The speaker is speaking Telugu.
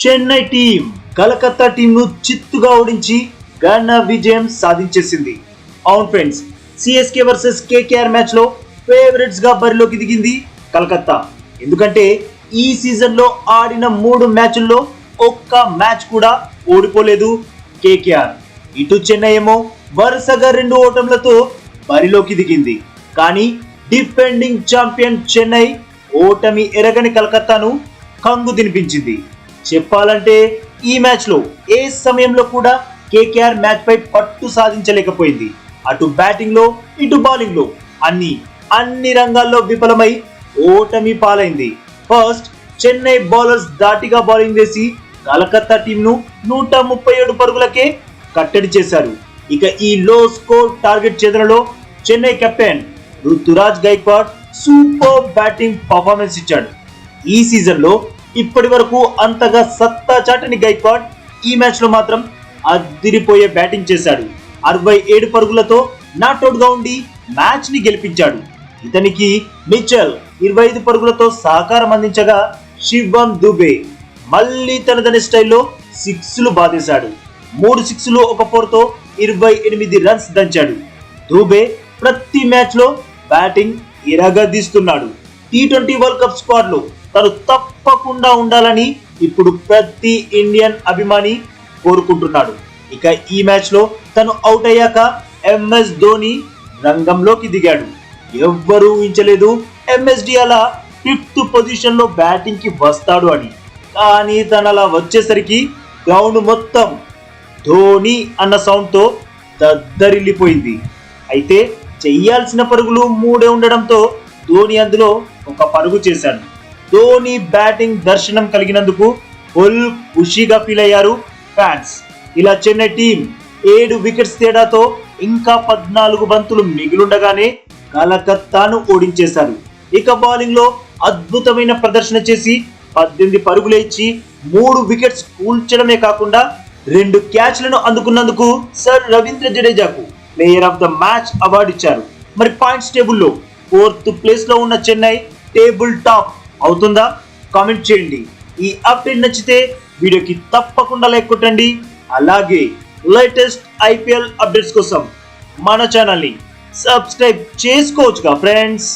చెన్నై టీం కలకత్తా టీంను చిత్తుగా ఓడించి ఘన విజయం సాధించేసింది. అవును ఫ్రెండ్స్ సిఎస్కే వర్సెస్ కేకేఆర్ మ్యాచ్లో ఫేవరెట్స్గా బరిలోకి దిగింది కలకత్తా. ఎందుకంటే ఈ సీజన్లో ఆడిన మూడు మ్యాచ్ల్లో ఒక్క మ్యాచ్ కూడా ఓడిపోలేదు కేకేఆర్. ఇటు చెన్నై ఏమో వరుసగా రెండు ఓటములతో బరిలోకి దిగింది. కానీ డిఫెండింగ్ ఛాంపియన్ చెన్నై ఓటమి ఎరగని కలకత్తాను కంగు తినిపించింది చెప్పాలంటే ఈ మ్యాచ్లో ఏ సమయంలో కూడా కేకేఆర్ మ్యాచ్ పై పట్టు సాధించలేకపోయింది. అటు బ్యాటింగ్లో ఇటు బౌలింగ్లో అన్ని అన్ని రంగాల్లో విఫలమై ఓటమి పాలైంది. ఫస్ట్ చెన్నై బౌలర్స్ దాటిగా బౌలింగ్ వేసి కలకత్తా టీంను నూట ముప్పై ఏడు పరుగులకే కట్టడి చేశారు. ఇక ఈ లో score target చేతనలో Chennai captain Ruturaj Gaikwad super batting performance ఇచ్చాడు. ఈ సీజన్లో ఇప్పటి వరకు అంతగా సత్తా చాటని గైక్వాడ్ ఈ మ్యాచ్లో మాత్రం అదిరిపోయే బ్యాటింగ్ చేశాడు. అరవై ఏడు పరుగులతో నాట్అవుట్గా ఉండి మ్యాచ్ని గెలిపించాడు. ఇతనికి మిచెల్ ఇరవై ఐదు పరుగులతో సహకారం అందించగా శివం దుబే మళ్ళీ తనదని స్టైల్లో సిక్స్లు బాధేశాడు మూడు సిక్స్లు ఒక ఫోర్తో ఇరవై ఎనిమిది రన్స్ దంచాడు. దూబే ప్రతి మ్యాచ్లో బ్యాటింగ్ ఇరగదీస్తున్నాడు. టీ ట్వంటీ వరల్డ్ కప్ స్క్వాడ్లో తను తప్ప తప్పకుండా ఉండాలని ఇప్పుడు ప్రతి ఇండియన్ అభిమాని కోరుకుంటున్నాడు. ఇక ఈ మ్యాచ్లో తను అవుట్ అయ్యాక ఎంఎస్ ధోని రంగంలోకి దిగాడు. ఎవ్వరూ ఊహించలేదు ఎంఎస్డి అలా ఫిఫ్త్ పొజిషన్లో బ్యాటింగ్కి వస్తాడు అని. కానీ తను అలా వచ్చేసరికి గ్రౌండ్ మొత్తం ధోని అన్న సౌండ్తో దద్దరిల్లిపోయింది. అయితే చెయ్యాల్సిన పరుగులు మూడే ఉండడంతో ధోని అందులో ఒక పరుగు చేశాడు. ధోని బ్యాటింగ్ దర్శనం కలిగినందుకు ఫుల్ ఖుషీగా ఫీల్ అయ్యారు ఫ్యాన్స్. ఇలా చెన్నై టీం ఏడు వికెట్స్ తేడాతో ఇంకా పద్నాలుగు బంతులు మిగిలుండగానే కలకత్తాను ఓడించేశారు. ఇక బౌలింగ్లో అద్భుతమైన ప్రదర్శన చేసి పద్దెనిమిది పరుగులు ఇచ్చి మూడు వికెట్స్ కూల్చడమే కాకుండా రెండు క్యాచ్లను అందుకున్నందుకు sir Ravindra జడేజాకు player of the match award ఇచ్చారు. మరి పాయింట్స్ టేబుల్లో ఫోర్త్ ప్లేస్లో ఉన్న చెన్నై టేబుల్ టాప్ అవుతుందా? కామెంట్ చేయండి. ఈ అప్డేట్ నచ్చితే వీడియోకి తప్పకుండా లైక్ కొట్టండి. అలాగే లేటెస్ట్ ఐపీఎల్ అప్డేట్స్ కోసం మన ఛానల్ని సబ్స్క్రైబ్ చేసుకోవచ్చుగా ఫ్రెండ్స్.